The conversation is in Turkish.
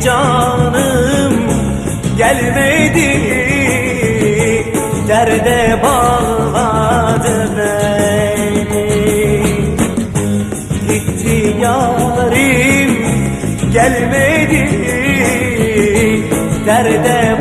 canım gelmedi. Derde bağladı beni. Gitti yarim gelmedi. Derde